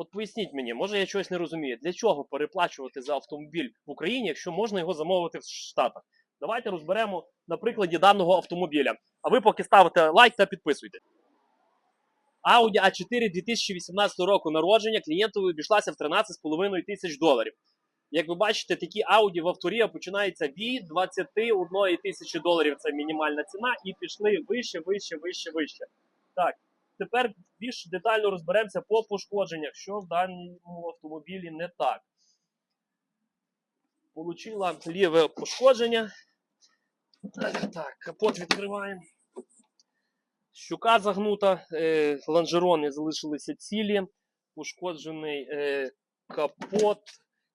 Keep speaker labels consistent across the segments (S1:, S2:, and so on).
S1: От поясніть мені, може я чогось не розумію. Для чого переплачувати за автомобіль в Україні, якщо можна його замовити в Штатах? Давайте розберемо на прикладі даного автомобіля. А ви поки ставите лайк та підписуйте. Audi A4 2018 року народження клієнтові обійшлася в 13,5 тисяч доларів. Як ви бачите, такі Audi в авторія починаються від 21 тисячі доларів. Це мінімальна ціна, і пішли вище, вище, вище, вище. Так, тепер більш детально розберемося по пошкодженнях, що в даному автомобілі не так. Получила ліве пошкодження. Так, капот відкриваємо. Щука загнута, е, лонжерони залишилися цілі, пошкоджений е, капот,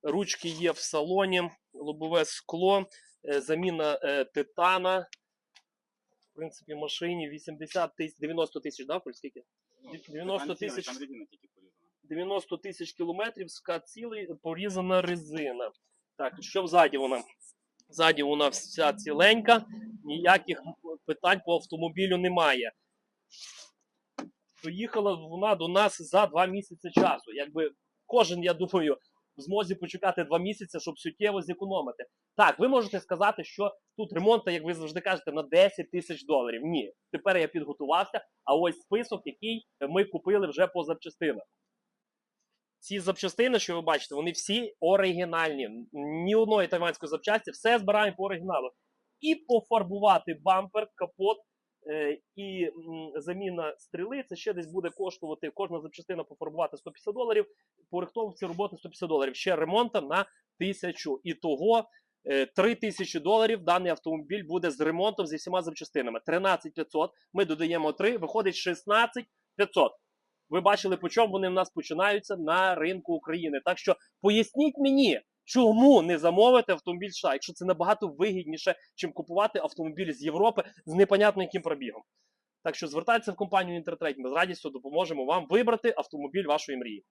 S1: ручки є в салоні, лобове скло, е, заміна титана. В принципі, машині 80 тисяч, 90 тисяч, да, Коль, скільки? 90 тисяч.
S2: Там резина тільки порізана.
S1: 90 тисяч кілометрів, скат цілий, порізана резина. Так, що взаді вона? Ззаді вона вся ціленька, ніяких питань по автомобілю немає. Приїхала вона до нас за два місяці часу. Якби кожен, я думаю, в змозі почекати два місяці, щоб суттєво зекономити. Так, ви можете сказати, що тут ремонт, як ви завжди кажете, на 10 тисяч доларів. Ні, тепер я підготувався, а ось список, який ми купили вже по запчастинах. Ці запчастини, що ви бачите, вони всі оригінальні. Ні одної тайванської запчасті, все збираємо по оригіналу. І пофарбувати бампер, капот е, і заміна стріли. Це ще десь буде коштувати кожна запчастина пофарбувати 150 доларів. По рихтовці роботи 150 доларів. Ще ремонта на тисячу. І того 3 тисячі доларів даний автомобіль буде з ремонтом зі всіма запчастинами. 13 500. Ми додаємо 3, виходить 16 500. Ви бачили, по чому вони в нас починаються на ринку України. Так що поясніть мені, чому не замовити автомобіль США, якщо це набагато вигідніше, чим купувати автомобіль з Європи з непонятно яким пробігом. Так що звертайтеся в компанію Інтертрейд, ми з радістю допоможемо вам вибрати автомобіль вашої мрії.